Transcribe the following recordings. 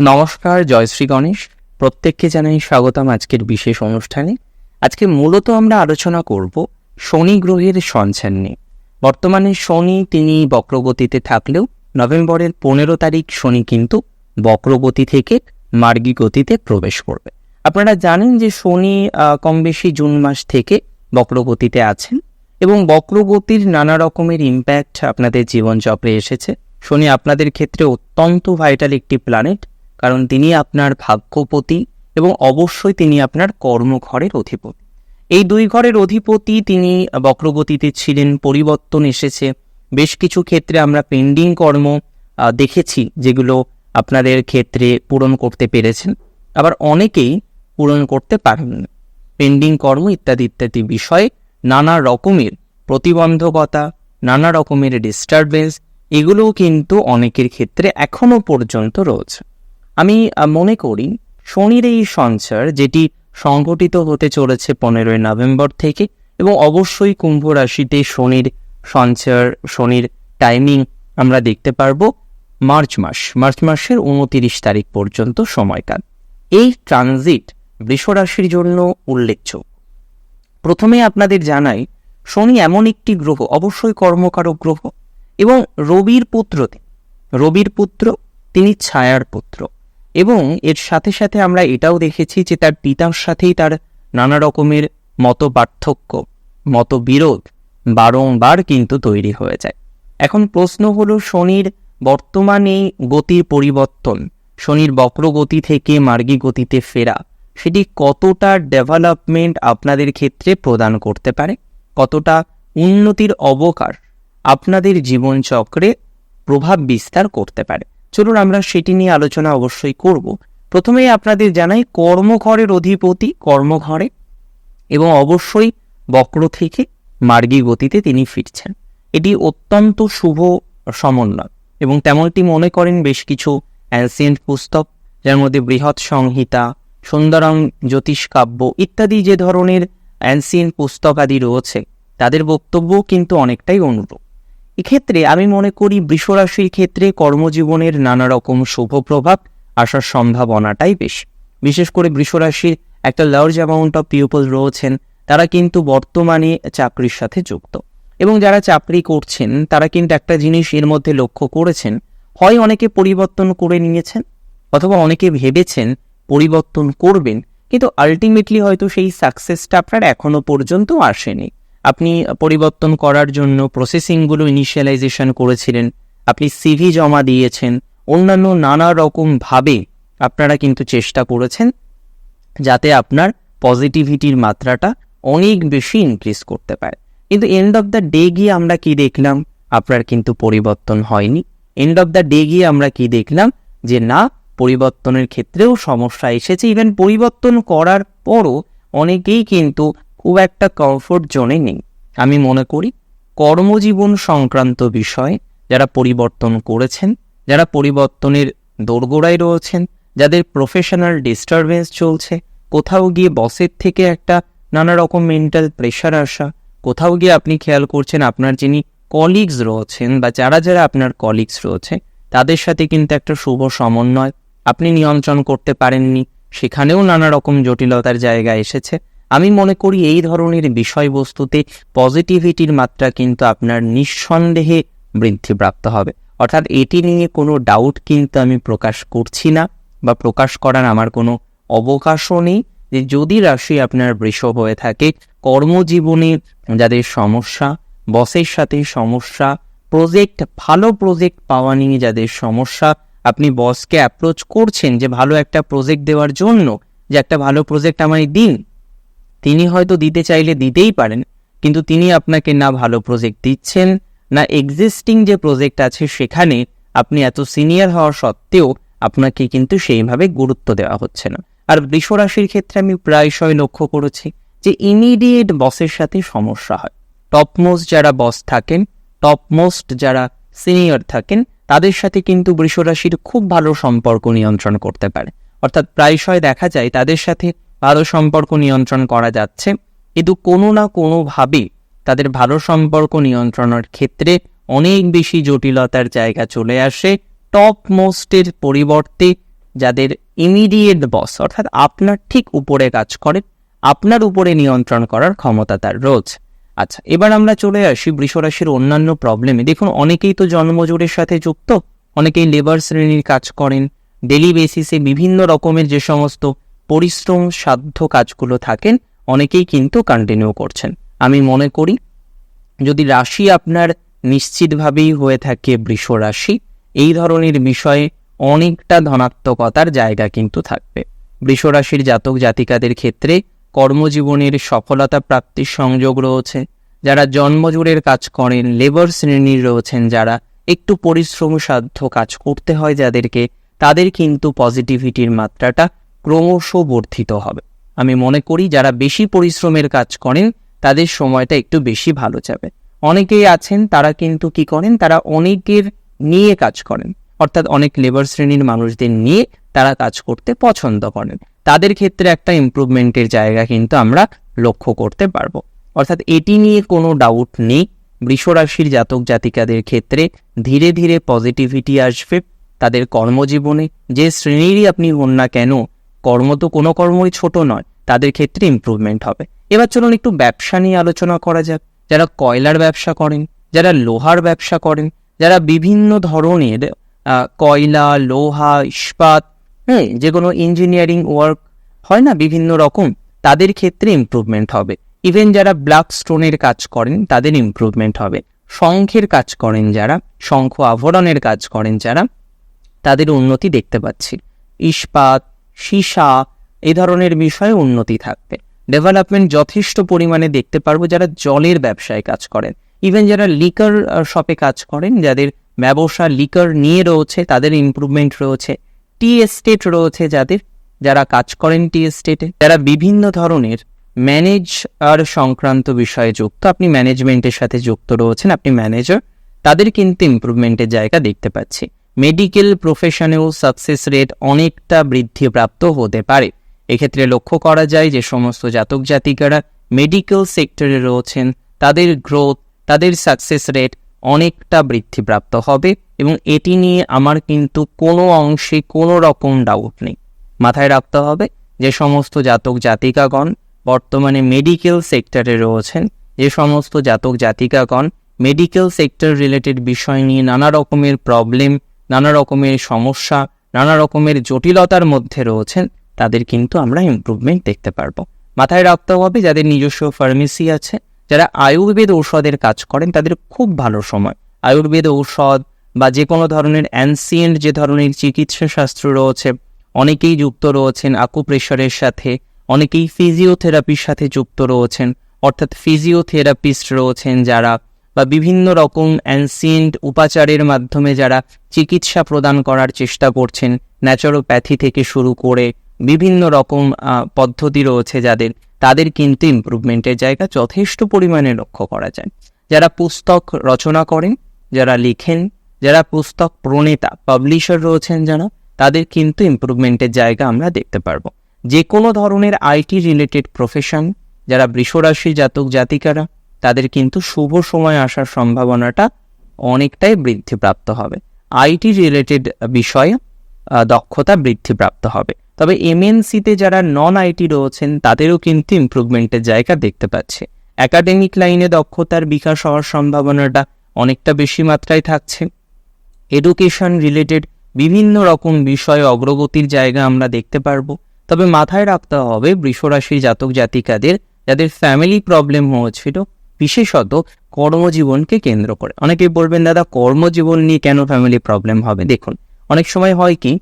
নমস্কার জয়শ্রী গণেশ। প্রত্যেককে জানাই স্বাগতম আজকের বিশেষ অনুষ্ঠানে। আজকে মূলত আমরা আলোচনা করব শনি গ্রহের সঞ্চার নিয়ে। বর্তমানে শনি তিনি বক্রগতিতে থাকলেও নভেম্বরের পনেরো তারিখ শনি কিন্তু বক্রগতি থেকে মার্গী গতিতে প্রবেশ করবে। আপনারা জানেন যে শনি কম বেশি জুন মাস থেকে বক্রগতিতে আছেন এবং বক্রগতির নানা রকমের ইম্প্যাক্ট আপনাদের জীবনচক্রে এসেছে। শনি আপনাদের ক্ষেত্রে অত্যন্ত ভাইটাল একটি প্ল্যানেট কারণ তিনি আপনার ভাগ্যপতি এবং অবশ্যই তিনি আপনার কর্মঘরের অধিপতি। এই দুই ঘরের অধিপতি তিনি বক্রগতিতে ছিলেন, পরিবর্তন এসেছে। বেশ কিছু ক্ষেত্রে আমরা পেন্ডিং কর্ম দেখেছি যেগুলো আপনাদের ক্ষেত্রে পূরণ করতে পেরেছেন। আবার অনেকেই পূরণ করতে পারেন পেন্ডিং কর্ম ইত্যাদি ইত্যাদি বিষয়ে নানা রকমের প্রতিবন্ধকতা, নানা রকমের ডিস্টারবেন্স এগুলোও কিন্তু অনেকের ক্ষেত্রে এখনও পর্যন্ত রয়েছে। আমি মনে করি শনির এই সঞ্চার, যেটি সংঘটিত হতে চলেছে পনেরোই নভেম্বর থেকে এবং অবশ্যই কুম্ভ রাশিতে শনির সঞ্চার, শনির টাইমিং আমরা দেখতে পারব মার্চ মাস, মার্চ মাসের উনতিরিশ তারিখ পর্যন্ত সময়কাল। এই ট্রানজিট বৃষ রাশির জন্য উল্লেখযোগ্য। প্রথমে আপনাদের জানাই, শনি এমন একটি গ্রহ, অবশ্যই কর্মকারক গ্রহ এবং রবির পুত্র রবির পুত্র, তিনি ছায়ার পুত্র। এবং এর সাথে সাথে আমরা এটাও দেখেছি যে তার পিতার সাথেই তার নানা রকমের মত পার্থক্য মতবিরোধ বারংবার কিন্তু তৈরি হয়ে যায়। এখন প্রশ্ন হলো, শনির বর্তমানে গতির পরিবর্তন, শনির বক্রগতি থেকে মার্গী গতিতে ফেরা, সেটি কতটা ডেভেলপমেন্ট আপনাদের ক্ষেত্রে প্রদান করতে পারে? কতটা উন্নতির অবকাশ আপনাদের জীবনচক্রে প্রভাব বিস্তার করতে পারে? চলুন আমরা সেটি নিয়ে আলোচনা অবশ্যই করব। প্রথমেই আপনাদের জানাই কর্মঘরের অধিপতি কর্মঘরে এবং অবশ্যই বক্র থেকে মার্গী গতিতে তিনি ফিরছেন। এটি অত্যন্ত শুভ সমন্বয় এবং তেমনটি মনে করেন বেশ কিছু অ্যান্সিয়েন্ট পুস্তক, যার মধ্যে বৃহৎ সংহিতা, সুন্দরম জ্যোতিষ কাব্য ইত্যাদি যে ধরনের অ্যান্সিয়েন্ট পুস্তক আদি রয়েছে, তাদের বক্তব্য কিন্তু অনেকটাই অনুরূপ। এক্ষেত্রে আমি মনে করি বৃষরাশির ক্ষেত্রে কর্মজীবনের নানা রকম শুভ প্রভাব আসার সম্ভাবনাটাই বেশি। বিশেষ করে বৃষরাশির একটা লার্জ অ্যামাউন্ট অফ পিপল রয়েছেন, তারা কিন্তু বর্তমানে চাকরির সাথে যুক্ত। এবং যারা চাকরি করছেন, তারা কিন্তু একটা জিনিস এর মধ্যে লক্ষ্য করেছেন, হয় অনেকে পরিবর্তন করে নিয়েছেন অথবা অনেকে ভেবেছেন পরিবর্তন করবেন, কিন্তু আলটিমেটলি হয়তো সেই সাকসেসটা আপনার এখনও পর্যন্ত আসেনি। আপনি পরিবর্তন করার জন্য প্রসেসিংগুলো ইনিশিয়ালাইজেশন করেছিলেন, আপনি সিভি জমা দিয়েছেন, অন্যান্য নানা রকম ভাবে আপনারা কিন্তু চেষ্টা করেছেন যাতে আপনার পজিটিভিটির মাত্রাটা অনেক বেশি ইনক্রিজ করতে পারে। কিন্তু এন্ড অফ দ্য ডে গিয়ে আমরা কি দেখলাম? আপনার কিন্তু পরিবর্তন হয়নি। এন্ড অফ দ্য ডে গিয়ে আমরা কি দেখলাম? যে না, পরিবর্তনের ক্ষেত্রেও সমস্যা এসেছে। ইভেন পরিবর্তন করার পরও অনেকেই কিন্তু খুব একটা কমফোর্ট জোনে নেই। আমি মনে করি কর্মজীবন সংক্রান্ত বিষয়ে যারা পরিবর্তন করেছেন, যারা পরিবর্তনের দোরগোড়ায় রয়েছেন, যাদের প্রফেশনাল ডিস্টারবেন্স চলছে, কোথাও গিয়ে বসের থেকে একটা নানা রকম মেন্টাল প্রেশার আসা, কোথাও গিয়ে আপনি খেয়াল করছেন আপনার যিনি কলিগস রয়েছেন বা যারা যারা আপনার কলিগস রয়েছে, তাদের সাথে কিন্তু একটা শুভ সমন্বয় আপনি নিয়ন্ত্রণ করতে পারেননি। সেখানেও নানা রকম জটিলতার জায়গা এসেছে। আমি মনে করি এই ধরনের বিষয়বস্তুতে পজিটিভিটির মাত্রা কিন্তু আপনার নিঃসন্দেহে বৃদ্ধিপ্রাপ্ত হবে। অর্থাৎ এটি নিয়ে কোনো ডাউট কিন্তু আমি প্রকাশ করছি না বা প্রকাশ করার আমার কোনো অবকাশও নেই যে যদি রাশি আপনার বৃষ হয়ে থাকে, কর্মজীবনে যাদের সমস্যা, বসের সাথে সমস্যা প্রজেক্ট ভালো প্রজেক্ট পাওয়া নিয়ে যাদের সমস্যা, আপনি বসকে অ্যাপ্রোচ করছেন যে ভালো একটা প্রজেক্ট দেওয়ার জন্য, যে একটা ভালো প্রজেক্ট আমায় দিন। তিনি হয়তো দিতে চাইলে দিতেই পারেন, কিন্তু তিনি আপনাকে না ভালো প্রজেক্ট দিচ্ছেন, না এক্সিস্টিং যে প্রজেক্ট আছে সেখানে আপনি এত সিনিয়র হওয়া সত্ত্বেও আপনাকে কিন্তু সেইভাবে গুরুত্ব দেওয়া হচ্ছে না। আর বৃষরাশির ক্ষেত্রে আমি প্রায়শই লক্ষ্য করেছি যে ইমিডিয়েট বসের সাথে সমস্যা হয়। টপমোস্ট যারা বস থাকেন টপমোস্ট যারা সিনিয়র থাকেন, তাদের সাথে কিন্তু বৃষরাশির খুব ভালো সম্পর্ক নিয়ন্ত্রণ করতে পারে। অর্থাৎ প্রায়শই দেখা যায় তাদের সাথে ভালো সম্পর্ক নিয়ন্ত্রণ করা যাচ্ছে। কিন্তু কোনো না কোনোভাবে তাদের ভালো সম্পর্ক নিয়ন্ত্রণের ক্ষেত্রে অনেক বেশি জটিলতার জায়গা চলে আসে। টপ মোস্টের পরিবর্তে যাদের ইমিডিয়েট বস অর্থাৎ আপনার ঠিক উপরে কাজ করে, আপনার উপরে নিয়ন্ত্রণ করার ক্ষমতা তার রোজ আচ্ছা এবার আমরা চলে আসি বৃষরাশির অন্যান্য প্রবলেমে দেখুন, অনেকেই তো জন্মজোরের সাথে যুক্ত, অনেকেই লেবার শ্রেণির কাজ করেন ডেলি বেসিসে বিভিন্ন রকমের যে সমস্ত পরিশ্রম সাধ্য কাজগুলো থাকেন, অনেকেই কিন্তু কন্টিনিউ করছেন। আমি মনে করি, যদি রাশি আপনার নিশ্চিতভাবেই হয়ে থাকে বৃষ রাশি, এই ধরনের বিষয়ে অনেকটা ধনাত্মকতার জায়গা কিন্তু থাকবে। বৃষ রাশির জাতক জাতিকাদের ক্ষেত্রে কর্মজীবনের সফলতা প্রাপ্তির সংযোগ রয়েছে। যারা জন্মজুড়ের কাজ করেন লেবার শ্রেণির রয়েছেন, যারা একটু পরিশ্রম সাধ্য কাজ করতে হয় যাদেরকে, তাদের কিন্তু পজিটিভিটির মাত্রাটা ক্রমশ বর্ধিত হবে। আমি মনে করি যারা বেশি পরিশ্রমের কাজ করেন, তাদের সময়টা একটু বেশি ভালো যাবে। অনেকেই আছেন, তারা কিন্তু কি করেন, তারা অনেকের নিয়ে কাজ করেন। অর্থাৎ অনেক লেবার শ্রেণির মানুষদের নিয়ে তারা কাজ করতে পছন্দ করেন। তাদের ক্ষেত্রে একটা ইমপ্রুভমেন্টের জায়গা কিন্তু আমরা লক্ষ্য করতে পারব। অর্থাৎ এটি নিয়ে কোনো ডাউট নেই। বৃষরাশির জাতক জাতিকাদের ক্ষেত্রে ধীরে ধীরে পজিটিভিটি আসবে। তাদের কর্মজীবনে যে শ্রেণীরই আপনি হন না কেন কর্ম তো কোনো কর্মই ছোট নয়, তাদের ক্ষেত্রে ইম্প্রুভমেন্ট হবে। এবার চলুন একটু ব্যবসা নিয়ে আলোচনা করা যাক। যারা কয়লার ব্যবসা করেন, যারা লোহার ব্যবসা করেন, যারা বিভিন্ন ধরনের কয়লা, লোহা, ইস্পাত হ্যাঁ যে কোনো ইঞ্জিনিয়ারিং ওয়ার্ক হয় না, বিভিন্ন রকম, তাদের ক্ষেত্রে ইমপ্রুভমেন্ট হবে। ইভেন যারা ব্ল্যাক স্টোনের কাজ করেন, তাদের ইম্প্রুভমেন্ট হবে। শঙ্খের কাজ করেন যারা, শঙ্খ আভরণের কাজ করেন যারা, তাদের উন্নতি দেখতে পাচ্ছি। ইস্পাত সীসা এই ধরনের বিষয়ে উন্নতি থাকবে। ডেভেলপমেন্ট যথেষ্ট পরিমাণে দেখতে পারব যারা জলের ব্যবসায় কাজ করেন। ইভেন যারা লিকার শপে কাজ করেন, যাদের ব্যবসা লিকার নিয়ে রয়েছে, তাদের ইমপ্রুভমেন্ট রয়েছে। টি এস্টেট রয়েছে যাদের, যারা কাজ করেন টি এস্টেটে যারা বিভিন্ন ধরনের ম্যানেজ আর সংক্রান্ত বিষয়ে যুক্ত, আপনি ম্যানেজমেন্টের সাথে যুক্ত রয়েছেন, আপনি ম্যানেজার তাদের কিন্তু ইমপ্রুভমেন্টের জায়গা দেখতে পাচ্ছি। মেডিকেল প্রফেশনেও সাকসেস রেট অনেকটা বৃদ্ধিপ্রাপ্ত হতে পারে। এক্ষেত্রে লক্ষ্য করা যায় যে সমস্ত জাতক জাতিকারা মেডিকেল সেক্টরে রয়েছেন, তাদের গ্রোথ, তাদের সাকসেস রেট অনেকটা বৃদ্ধিপ্রাপ্ত হবে এবং এটি নিয়ে আমার কিন্তু কোনো অংশে কোনো রকম ডাউট নেই। মাথায় রাখতে হবে যে সমস্ত জাতক জাতিকাগণ বর্তমানে মেডিকেল সেক্টরে রয়েছেন, যে সমস্ত জাতক জাতিকাগণ মেডিকেল সেক্টর রিলেটেড বিষয় নিয়ে নানা রকমের প্রবলেম নানা রকমের সমস্যা, নানা রকমের জটিলতার মধ্যে রয়েছেন, তাদের কিন্তু আমরা ইমপ্রুভমেন্ট দেখতে পারব। মাথায় রাখতে হবে, যাদের নিজস্ব ফার্মেসি আছে, যারা আয়ুর্বেদ ঔষধের কাজ করেন, তাদের খুব ভালো সময়। আয়ুর্বেদ ঔষধ বা যে কোনো ধরনের অ্যানসিয়েন্ট যে ধরনের চিকিৎসা শাস্ত্র রয়েছে, অনেকেই যুক্ত রয়েছেন আকুপ্রেশারের সাথে, অনেকেই ফিজিওথেরাপির সাথে যুক্ত রয়েছেন, অর্থাৎ ফিজিওথেরাপিস্ট রয়েছেন যারা বা বিভিন্ন রকম অ্যানসিয়েন্ট উপাচারের মাধ্যমে যারা চিকিৎসা প্রদান করার চেষ্টা করছেন ন্যাচারোপ্যাথি থেকে শুরু করে বিভিন্ন রকম পদ্ধতি রয়েছে যাদের, তাদের কিন্তু ইমপ্রুভমেন্টের জায়গা যথেষ্ট পরিমাণে লক্ষ্য করা যায়। যারা পুস্তক রচনা করেন, যারা লিখেন, যারা পুস্তক প্রণেতা পাবলিশার রয়েছেন যারা, তাদের কিন্তু ইমপ্রুভমেন্টের জায়গা আমরা দেখতে পারব। যে কোনো ধরনের আইটি রিলেটেড প্রফেশন যারা বৃষরাশি জাতক জাতিকারা তাদের কিন্তু শুভ সময় আসার সম্ভাবনাটা অনেকটাই বৃদ্ধিপ্রাপ্ত হবে। আইটি রিলেটেড বিষয়ে দক্ষতা বৃদ্ধিপ্রাপ্ত হবে। তবে এমএনসিতে যারা নন আইটি রয়েছেন, তাদেরও কিন্তু ইমপ্রুভমেন্টের জায়গা দেখতে পাচ্ছে। একাডেমিক লাইনে দক্ষতার বিকাশ হওয়ার সম্ভাবনাটা অনেকটা বেশি মাত্রায় থাকছে। এডুকেশন রিলেটেড বিভিন্ন রকম বিষয়ে অগ্রগতির জায়গা আমরা দেখতে পারব। তবে মাথায় রাখতে হবে বৃষরাশির জাতক জাতিকাদের যাদের ফ্যামিলি প্রবলেম হয়েছিল বিশেষত কর্মজীবনকে কেন্দ্র করে। অনেকে বলবেন, দাদা, কর্মজীবন নিয়ে কেন ফ্যামিলি প্রবলেম হবে? দেখুন, অনেক সময় হয় কি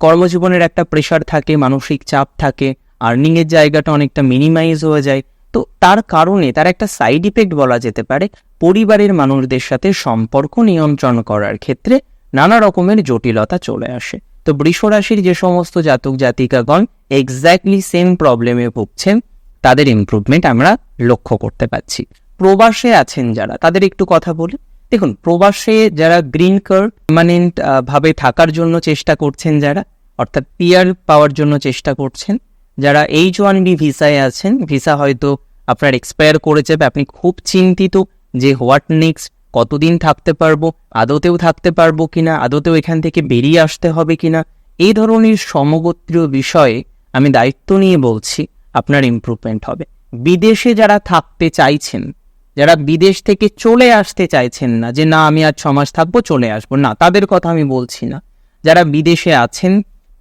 কর্মজীবনের একটা প্রেশার থাকে, মানসিক চাপ থাকে আর্নিংয়ের জায়গাটা অনেকটা মিনিমাইজ হয়ে যায়। তো তার কারণে তার একটা সাইড ইফেক্ট বলা যেতে পারে, পরিবারের মানুষদের সাথে সম্পর্ক নিয়ন্ত্রণ করার ক্ষেত্রে নানা রকমের জটিলতা চলে আসে। তো বৃষরাশির যে সমস্ত জাতক জাতিকাগণ এক্স্যাক্টলি সেম প্রবলেমে ভুগছেন, তাদের ইমপ্রুভমেন্ট আমরা লক্ষ্য করতে পারছি। প্রবাসে আছেন যারা, তাদের একটু কথা বলি। দেখুন, প্রবাসে যারা গ্রিন কার্ড পার্মানেন্ট ভাবে থাকার জন্য চেষ্টা করছেন যারা, অর্থাৎ পিয়ার পাওয়ার জন্য চেষ্টা করছেন, যারা এইচ ওয়ান বি ভিসায় আছেন, ভিসা হয়তো আপনার এক্সপায়ার করে যাবে, আপনি খুব চিন্তিত যে হোয়াট নেক্সট, কতদিন থাকতে পারব, আদতেও থাকতে পারব কিনা, আদতেও এখান থেকে বেরিয়ে আসতে হবে কিনা, এই ধরনের সমগোত্রীয় বিষয়ে আমি দায়িত্ব নিয়ে বলছি, আপনার ইমপ্রুভমেন্ট হবে। বিদেশে যারা থাকতে চাইছেন যারা বিদেশ থেকে চলে আসতে চাইছেন না, যে না, আমি আর ছ মাস থাকব, চলে আসব। না, তাদের কথা আমি বলছি না। যারা বিদেশে আছেন,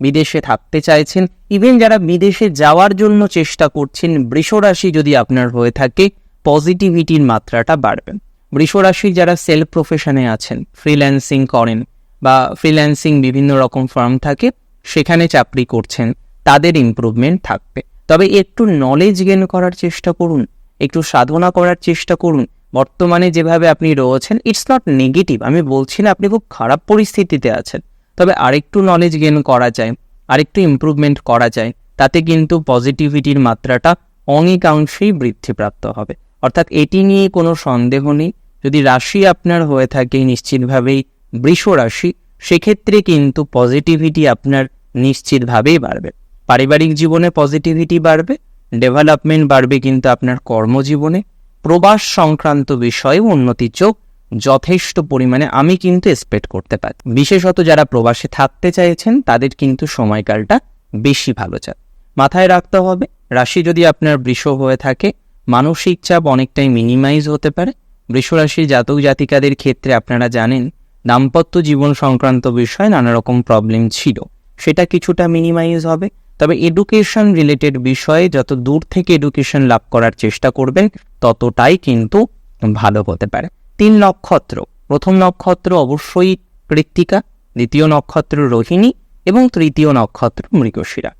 বিদেশে থাকতে চাইছেন ইভেন যারা বিদেশে যাওয়ার জন্য চেষ্টা করছেন, বৃষরাশি যদি আপনার হয়ে থাকে পজিটিভিটির মাত্রাটা বাড়বে। বৃষরাশি যারা সেলফ প্রফেশনে আছেন ফ্রিল্যান্সিং করেন বা ফ্রিল্যান্সিং বিভিন্ন রকম ফার্ম থাকে, সেখানে চাকরি করছেন, তাদের ইমপ্রুভমেন্ট থাকবে। তবে একটু নলেজ গেন করার চেষ্টা করুন। একটু সাধনা করার চেষ্টা করুন। বর্তমানে যেভাবে আপনি রয়েছেন ইটস নট নেগেটিভ আমি বলছি না আপনি খুব খারাপ পরিস্থিতিতে আছেন। তবে আরেকটু নলেজ গেন করা যায়, আরেকটু ইমপ্রুভমেন্ট করা যায়। তাতে কিন্তু পজিটিভিটির মাত্রাটা অনেকাংশেই বৃদ্ধিপ্রাপ্ত হবে। অর্থাৎ এটি নিয়ে কোনো সন্দেহ নেই। যদি রাশি আপনার হয়ে থাকে, নিশ্চিতভাবেই বৃষ রাশি, সেক্ষেত্রে কিন্তু পজিটিভিটি আপনার নিশ্চিতভাবেই বাড়বে। পারিবারিক জীবনে পজিটিভিটি বাড়বে ডেভেলপমেন্ট বাড়বে কিন্তু আপনার কর্মজীবনে। প্রবাস সংক্রান্ত বিষয়ে উন্নতির চোখ যথেষ্ট পরিমাণে আমি কিন্তু এক্সপেক্ট করতে পারি। বিশেষত যারা প্রবাসে থাকতে চাইছেন, তাদের কিন্তু সময়কালটা বেশি ভালো যায় মাথায় রাখতে হবে, রাশি যদি আপনার বৃষ হয়ে থাকে, মানসিক চাপ অনেকটাই মিনিমাইজ হতে পারে। বৃষরাশির জাতক জাতিকাদের ক্ষেত্রে আপনারা জানেন, দাম্পত্য জীবন সংক্রান্ত বিষয়ে নানা রকম প্রবলেম ছিল। সেটা কিছুটা মিনিমাইজ হবে। তবে এডুকেশন রিলেটেড বিষয়ে যত দূর থেকে এডুকেশন লাভ করার চেষ্টা করবেন, ততটাই কিন্তু ভালো হতে পারে। তিন নক্ষত্র। প্রথম নক্ষত্র অবশ্যই কৃত্তিকা, দ্বিতীয় নক্ষত্র রোহিণী এবং তৃতীয় নক্ষত্র মৃগশিরা।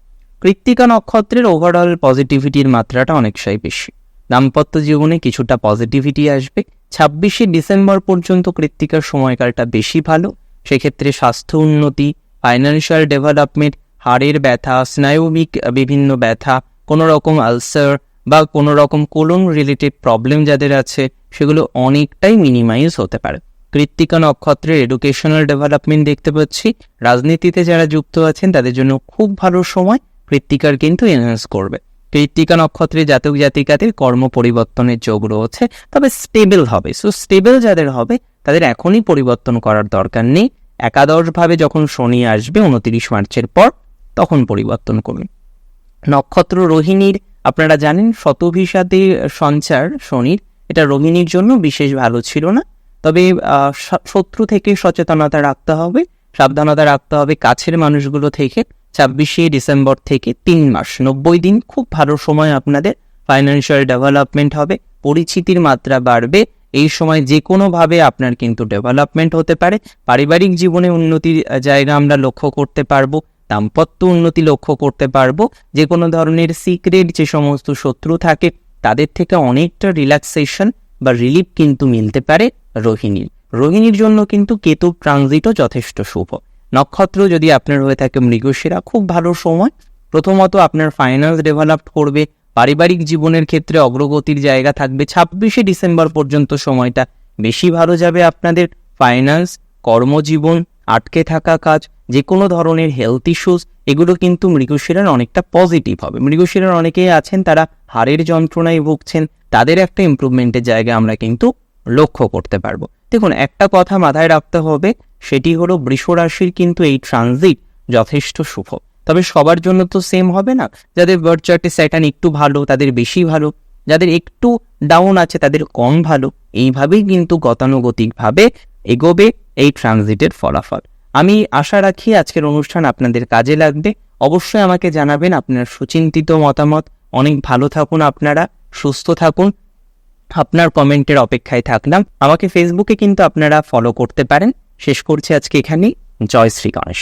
কৃত্তিকা নক্ষত্রের ওভারঅল পজিটিভিটির মাত্রাটা অনেকটাই বেশি। দাম্পত্য জীবনে কিছুটা পজিটিভিটি আসবে। ছাব্বিশে ডিসেম্বর পর্যন্ত কৃত্তিকার সময়কালটা বেশি ভালো। সেক্ষেত্রে স্বাস্থ্য উন্নতি ফাইন্যান্সিয়াল ডেভেলপমেন্ট হাড়ের ব্যথা, স্নায়বিক বিভিন্ন ব্যথা কোনো রকম আলসার বা কোনো রকম কোলন রিলেটেড প্রবলেম যাদের আছে, সেগুলো অনেকটাই মিনিমাইজ হতে পারে। কৃত্তিকা নক্ষত্রের এডুকেশনাল ডেভেলপমেন্ট দেখতে পাচ্ছি। রাজনীতিতে যারা যুক্ত আছেন, তাদের জন্য খুব ভালো সময় কৃত্তিকার কিন্তু এনহান্স করবে। কৃত্তিকা নক্ষত্রে জাতক জাতিকাদের কর্ম পরিবর্তনের যোগ রয়েছে, তবে স্টেবল হবে। সো স্টেবল যাদের হবে, তাদের এখনই পরিবর্তন করার দরকার নেই। একাদশভাবে যখন শনি আসবে, উনতিরিশ মার্চের পর তখন পরিবর্তন করুন। নক্ষত্র রোহিণীর, আপনারা জানেন শতভিষাদে সঞ্চার শনির, এটা রোহিণীর জন্য বিশেষ ভালো ছিল না। তবে শত্রু থেকে সচেতনতা রাখতে হবে, সাবধানতা রাখতে হবে কাছের মানুষগুলো থেকে। ছাব্বিশে ডিসেম্বর থেকে তিন মাস, নব্বই দিন, খুব ভালো সময় আপনাদের। ফাইন্যান্সিয়াল ডেভেলপমেন্ট হবে, পরিচিতির মাত্রা বাড়বে। এই সময় যে কোনোভাবে আপনার কিন্তু ডেভেলপমেন্ট হতে পারে। পারিবারিক জীবনে উন্নতির জায়গা আমরা লক্ষ্য করতে পারব। দাম্পত্য উন্নতি লক্ষ্য করতে পারব। যে কোনো ধরনের সিক্রেট যে সমস্ত শত্রু থাকে, তাদের থেকে অনেকটা রিল্যাক্সেশন বা রিলিফ কিন্তু মিলতে পারে রোহিণীর। রোহিণীর জন্য কিন্তু কেতু ট্রানজিটও যথেষ্ট শুভ। নক্ষত্র যদি আপনার হয়ে থাকে মৃগশিরা, খুব ভালো সময়। প্রথমত আপনার ফাইন্যান্স ডেভেলপ করবে, পারিবারিক জীবনের ক্ষেত্রে অগ্রগতির জায়গা থাকবে। ছাব্বিশে ডিসেম্বর পর্যন্ত সময়টা বেশি ভালো যাবে আপনাদের। ফাইন্যান্স কর্মজীবন আটকে থাকা কাজ যে কোনো ধরনের হেলথ ইস্যুস এগুলো কিন্তু মৃগশিরার অনেকটা পজিটিভ হবে। মৃগশিরার অনেকেই আছেন, তারা হাড়ের যন্ত্রণায় ভুগছেন, তাদের একটা ইম্প্রুভমেন্টের জায়গা আমরা কিন্তু লক্ষ্য করতে পারব। দেখুন, একটা কথা মাথায় রাখতে হবে, সেটি হলো বৃষ রাশির কিন্তু এই ট্রানজিট যথেষ্ট শুভ। তবে সবার জন্য তো সেম হবে না। যাদের বার্থ চার্টে স্যাটার্ন একটু ভালো, তাদের বেশি ভালো। যাদের একটু ডাউন আছে, তাদের কম ভালো। এইভাবেই কিন্তু গতানুগতিকভাবে এগোবে। এই ট্রানজিটের ফলাফল। আমি আশা রাখি আজকের অনুষ্ঠান আপনাদের কাজে লাগবে। অবশ্যই আমাকে জানাবেন আপনার সুচিন্তিত মতামত। অনেক ভালো থাকুন আপনারা, সুস্থ থাকুন। আপনার কমেন্টের অপেক্ষায় থাকলাম। আমাকে ফেসবুকে কিন্তু আপনারা ফলো করতে পারেন। শেষ করছি আজকে এখানেই। জয় শ্রী গণেশ।